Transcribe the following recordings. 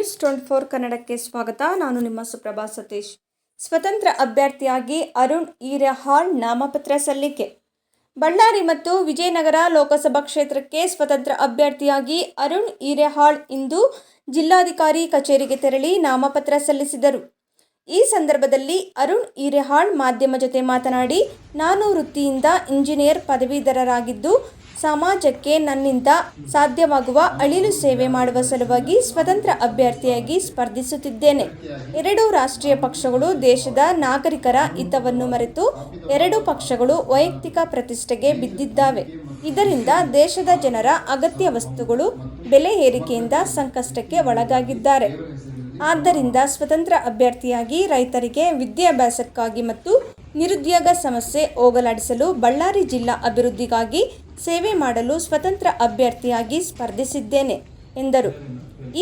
Twenty four ಕನ್ನಡಕ್ಕೆ ಸ್ವಾಗತ. ನಾನು ನಿಮ್ಮ ಸುಪ್ರಭಾ ಸತೀಶ್. ಸ್ವತಂತ್ರ ಅಭ್ಯರ್ಥಿಯಾಗಿ ಅರುಣ್ ಈರಹಾಳ್ ನಾಮಪತ್ರ ಸಲ್ಲಿಕೆ. ಬಳ್ಳಾರಿ ಮತ್ತು ವಿಜಯನಗರ ಲೋಕಸಭಾ ಕ್ಷೇತ್ರಕ್ಕೆ ಸ್ವತಂತ್ರ ಅಭ್ಯರ್ಥಿಯಾಗಿ ಅರುಣ್ ಈರೆಹಾಳ್ ಇಂದು ಜಿಲ್ಲಾಧಿಕಾರಿ ಕಚೇರಿಗೆ ತೆರಳಿ ನಾಮಪತ್ರ ಸಲ್ಲಿಸಿದರು. ಈ ಸಂದರ್ಭದಲ್ಲಿ ಅರುಣ್ ಈರೆಹಾಳ್ ಮಾಧ್ಯಮ ಜೊತೆ ಮಾತನಾಡಿ ನಾನು ವೃತ್ತಿಯಿಂದ ಇಂಜಿನಿಯರ್ ಪದವೀಧರರಾಗಿದ್ದು ಸಮಾಜಕ್ಕೆ ನನ್ನಿಂದ ಸಾಧ್ಯವಾಗುವ ಅಳಿಲು ಸೇವೆ ಮಾಡುವ ಸಲುವಾಗಿ ಸ್ವತಂತ್ರ ಅಭ್ಯರ್ಥಿಯಾಗಿ ಸ್ಪರ್ಧಿಸುತ್ತಿದ್ದೇನೆ. ಎರಡು ರಾಷ್ಟ್ರೀಯ ಪಕ್ಷಗಳು ದೇಶದ ನಾಗರಿಕರ ಹಿತವನ್ನು ಮರೆತು ಎರಡು ಪಕ್ಷಗಳು ವೈಯಕ್ತಿಕ ಪ್ರತಿಷ್ಠೆಗೆ ಬಿದ್ದಿದ್ದಾವೆ. ಇದರಿಂದ ದೇಶದ ಜನರ ಅಗತ್ಯ ವಸ್ತುಗಳು ಬೆಲೆ ಏರಿಕೆಯಿಂದ ಸಂಕಷ್ಟಕ್ಕೆ ಒಳಗಾಗಿದ್ದಾರೆ. ಆದ್ದರಿಂದ ಸ್ವತಂತ್ರ ಅಭ್ಯರ್ಥಿಯಾಗಿ ರೈತರಿಗೆ ವಿದ್ಯಾಭ್ಯಾಸಕ್ಕಾಗಿ ಮತ್ತು ನಿರುದ್ಯೋಗ ಸಮಸ್ಯೆ ಹೋಗಲಾಡಿಸಲು ಬಳ್ಳಾರಿ ಜಿಲ್ಲಾ ಅಭಿವೃದ್ಧಿಗಾಗಿ ಸೇವೆ ಮಾಡಲು ಸ್ವತಂತ್ರ ಅಭ್ಯರ್ಥಿಯಾಗಿ ಸ್ಪರ್ಧಿಸಿದ್ದೇನೆ, ಎಂದರು.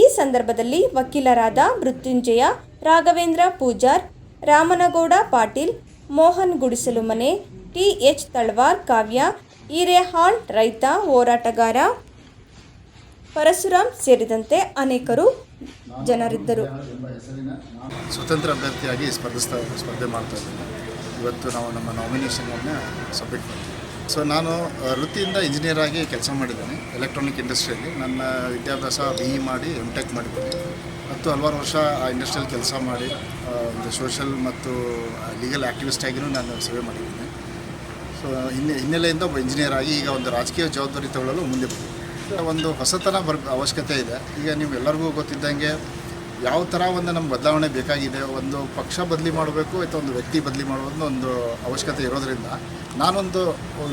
ಈ ಸಂದರ್ಭದಲ್ಲಿ ವಕೀಲರಾದ ಮೃತ್ಯುಂಜಯ, ರಾಘವೇಂದ್ರ ಪೂಜಾರ್, ರಾಮನಗೌಡ ಪಾಟೀಲ್, ಮೋಹನ್ ಗುಡಿಸಲು ಮನೆ ಟಿ ಎಚ್ ತಳ್ವಾರ್, ಕಾವ್ಯ ಈರೇಹಾಳ್ ರೈತ, ಹೋರಾಟಗಾರ ಪರಶುರಾಮ್ ಸೇರಿದಂತೆ ಅನೇಕರು ಜನರಿದ್ದರು. ಸ್ವತಂತ್ರ ಅಭ್ಯರ್ಥಿಯಾಗಿ ಸ್ಪರ್ಧಿಸ್ತಾ ಸ್ಪರ್ಧೆ ಮಾಡ್ತಾ ಇದ್ದೀನಿ. ಇವತ್ತು ನಾವು ನಮ್ಮ ನಾಮಿನೇಷನನ್ನು ಸಬ್ಮಿಟ್ ಮಾಡಿದ್ವಿ ಸೊ ನಾನು ವೃತ್ತಿಯಿಂದ ಇಂಜಿನಿಯರ್ ಆಗಿ ಕೆಲಸ ಮಾಡಿದ್ದೀನಿ ಎಲೆಕ್ಟ್ರಾನಿಕ್ ಇಂಡಸ್ಟ್ರಿಯಲ್ಲಿ ನನ್ನ ವಿದ್ಯಾಭ್ಯಾಸ ಬಿ ಇ ಮಾಡಿ ಎಂ ಟೆಕ್ ಮಾಡಿದ್ದೀನಿ. ಮತ್ತು ಹಲವಾರು ವರ್ಷ ಆ ಇಂಡಸ್ಟ್ರಿಯಲ್ಲಿ ಕೆಲಸ ಮಾಡಿ ಒಂದು ಸೋಷಲ್ ಮತ್ತು ಲೀಗಲ್ ಆ್ಯಕ್ಟಿವಿಸ್ಟ್ ಆಗಿಯೂ ನಾನು ಸೇವೆ ಮಾಡಿದ್ದೀನಿ. ಸೊ ಹಿನ್ನೆ, ಹಿನ್ನೆಲೆಯಿಂದ ಒಬ್ಬ ಇಂಜಿನಿಯರ್ ಆಗಿ ಈಗ ಒಂದು ರಾಜಕೀಯ ಜವಾಬ್ದಾರಿ ತಗೊಳ್ಳಲು ಮುಂದೆ ಬಂದಿದೆ ಒಂದು ಹೊಸತನ ಬರ್, ಅವಶ್ಯಕತೆ ಇದೆ. ಈಗ ನೀವು ಎಲ್ಲರಿಗೂ ಗೊತ್ತಿದ್ದಂಗೆ ಯಾವ ಥರ ಒಂದು ನಮ್ಮ ಬದಲಾವಣೆ ಬೇಕಾಗಿದೆ, ಒಂದು ಪಕ್ಷ ಬದಲಿ ಮಾಡಬೇಕು ಅಥವಾ ಒಂದು ವ್ಯಕ್ತಿ ಬದಲಿ ಮಾಡೋದು ಒಂದು ಅವಶ್ಯಕತೆ ಇರೋದರಿಂದ ನಾನೊಂದು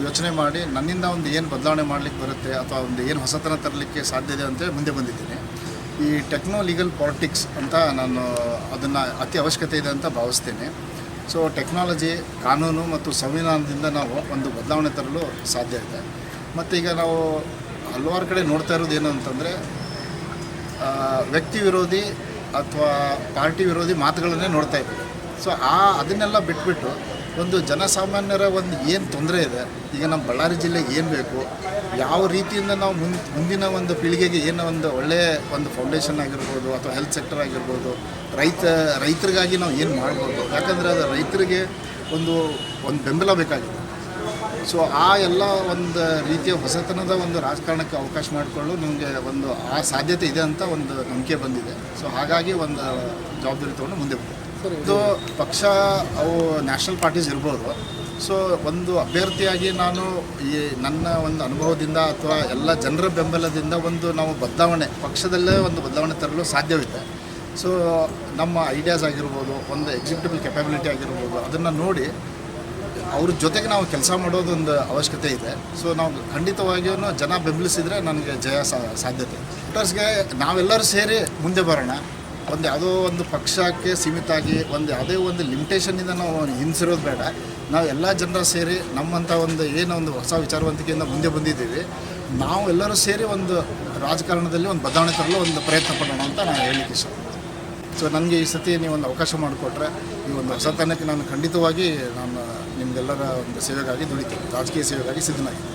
ಯೋಚನೆ ಮಾಡಿ ನನ್ನಿಂದ ಒಂದು ಏನು ಬದಲಾವಣೆ ಮಾಡಲಿಕ್ಕೆ ಬರುತ್ತೆ ಅಥವಾ ಒಂದು ಏನು ಹೊಸತನ ತರಲಿಕ್ಕೆ ಸಾಧ್ಯ ಇದೆ ಅಂತ ಮುಂದೆ ಬಂದಿದ್ದೀನಿ. ಈ ಟೆಕ್ನೋ ಲೀಗಲ್ ಪಾಲಿಟಿಕ್ಸ್ ಅಂತ ನಾನು ಅದನ್ನು ಅತಿ ಅವಶ್ಯಕತೆ ಇದೆ ಅಂತ ಭಾವಿಸ್ತೇನೆ. ಸೊ ಟೆಕ್ನಾಲಜಿ ಕಾನೂನು ಮತ್ತು ಸಂವಿಧಾನದಿಂದ ನಾವು ಒಂದು ಬದಲಾವಣೆ ತರಲು ಸಾಧ್ಯ ಇದೆ. ಮತ್ತು ಈಗ ನಾವು ಹಲವಾರು ಕಡೆ ನೋಡ್ತಾ ಇರೋದು ಏನು ಅಂತಂದರೆ ವ್ಯಕ್ತಿ ವಿರೋಧಿ ಅಥವಾ ಪಾರ್ಟಿ ವಿರೋಧಿ ಮಾತುಗಳನ್ನೇ ನೋಡ್ತಾ ಇದ್ದೀವಿ ಸೊ ಆ ಅದನ್ನೆಲ್ಲ ಬಿಟ್ಬಿಟ್ಟು ಒಂದು ಜನಸಾಮಾನ್ಯರ ಒಂದು ಏನು ತೊಂದರೆ ಇದೆ, ಈಗ ನಮ್ಮ ಬಳ್ಳಾರಿ ಜಿಲ್ಲೆಗೆ ಏನು ಬೇಕು, ಯಾವ ರೀತಿಯಿಂದ ನಾವು ಮುನ್, ಮುಂದಿನ ಒಂದು ಪೀಳಿಗೆಗೆ ಏನು ಒಂದು ಒಳ್ಳೆಯ ಒಂದು ಫೌಂಡೇಶನ್ ಆಗಿರ್ಬೋದು ಅಥವಾ ಹೆಲ್ತ್ ಸೆಕ್ಟರ್ ಆಗಿರ್ಬೋದು, ರೈತ, ರೈತರಿಗಾಗಿ ನಾವು ಏನು ಮಾಡ್ಬೋದು, ಯಾಕಂದರೆ ಅದು ರೈತರಿಗೆ ಒಂದು ಒಂದು ಬೆಂಬಲ ಬೇಕಾಗಿದೆ. ಸೊ ಆ ಎಲ್ಲ ಒಂದು ರೀತಿಯ ಹೊಸತನದ ಒಂದು ರಾಜಕಾರಣಕ್ಕೆ ಅವಕಾಶ ಮಾಡಿಕೊಳ್ಳಲು ನಿಮಗೆ ಒಂದು ಆ ಸಾಧ್ಯತೆ ಇದೆ ಅಂತ ಒಂದು ನಂಬಿಕೆ ಬಂದಿದೆ. ಸೊ ಹಾಗಾಗಿ ಒಂದು ಜವಾಬ್ದಾರಿ ತೊಗೊಂಡು ಮುಂದೆ ಬಂದಿದೆ ಇದು ಪಕ್ಷ ಅವು ನ್ಯಾಷನಲ್ ಪಾರ್ಟೀಸ್ ಇರ್ಬೋದು. ಸೊ ಒಂದು ಅಭ್ಯರ್ಥಿಯಾಗಿ ನಾನು ಈ ನನ್ನ ಒಂದು ಅನುಭವದಿಂದ ಅಥವಾ ಎಲ್ಲ ಜನರ ಬೆಂಬಲದಿಂದ ಒಂದು ನಾವು ಬದಲಾವಣೆ ಪಕ್ಷದಲ್ಲೇ ಒಂದು ಬದಲಾವಣೆ ತರಲು ಸಾಧ್ಯವಿದೆ. ಸೊ ನಮ್ಮ ಐಡಿಯಾಸ್ ಆಗಿರ್ಬೋದು ಒಂದು ಎಕ್ಸಿಕ್ಯೂಟಿವ್ ಕೆಪಬಿಲಿಟಿ ಆಗಿರ್ಬೋದು ಅದನ್ನು ನೋಡಿ ಅವ್ರ ಜೊತೆಗೆ ನಾವು ಕೆಲಸ ಮಾಡೋದೊಂದು ಅವಶ್ಯಕತೆ ಇದೆ. ಸೊ ನಾವು ಖಂಡಿತವಾಗಿಯೂ ಜನ ಬೆಂಬಲಿಸಿದರೆ ನನಗೆ ಜಯ ಸಾಧ್ಯತೆ. ವೋಟರ್ಸ್ಗೆ ನಾವೆಲ್ಲರೂ ಸೇರಿ ಮುಂದೆ ಬರೋಣ. ಒಂದು ಯಾವುದೋ ಒಂದು ಪಕ್ಷಕ್ಕೆ ಸೀಮಿತ ಆಗಿ ಒಂದು ಯಾವುದೇ ಒಂದು ಲಿಮಿಟೇಷನಿಂದ ನಾವು ಹಿಂಸಿರೋದು ಬೇಡ. ನಾವು ಎಲ್ಲ ಜನರ ಸೇರಿ ನಮ್ಮಂಥ ಒಂದು ಏನೋ ಒಂದು ಹೊಸ ವಿಚಾರವಂತಿಕೆಯಿಂದ ಮುಂದೆ ಬಂದಿದ್ದೀವಿ. ನಾವು ಎಲ್ಲರೂ ಸೇರಿ ಒಂದು ರಾಜಕಾರಣದಲ್ಲಿ ಒಂದು ಬದಲಾವಣೆ ತರಲು ಒಂದು ಪ್ರಯತ್ನ ಪಡೋಣ ಅಂತ ನಾನು ಹೇಳಲಿಕ್ಕೆ ಇಷ್ಟಪಡ್ತೀನಿ ಸೊ ನನಗೆ ಈ ಸತಿ ನೀವು ಒಂದು ಅವಕಾಶ ಮಾಡಿಕೊಟ್ರೆ ಈ ಒಂದು ಹೊಸತನಕ್ಕೆ ನಾನು ಖಂಡಿತವಾಗಿ ನಾನು ನಿಮಗೆಲ್ಲರ ಒಂದು ಸೇವೆಗಾಗಿ ದುಡಿತೀವಿ ರಾಜಕೀಯ ಸೇವೆಗಾಗಿ ಸಿದ್ಧನಾಗಿದ್ದೀನಿ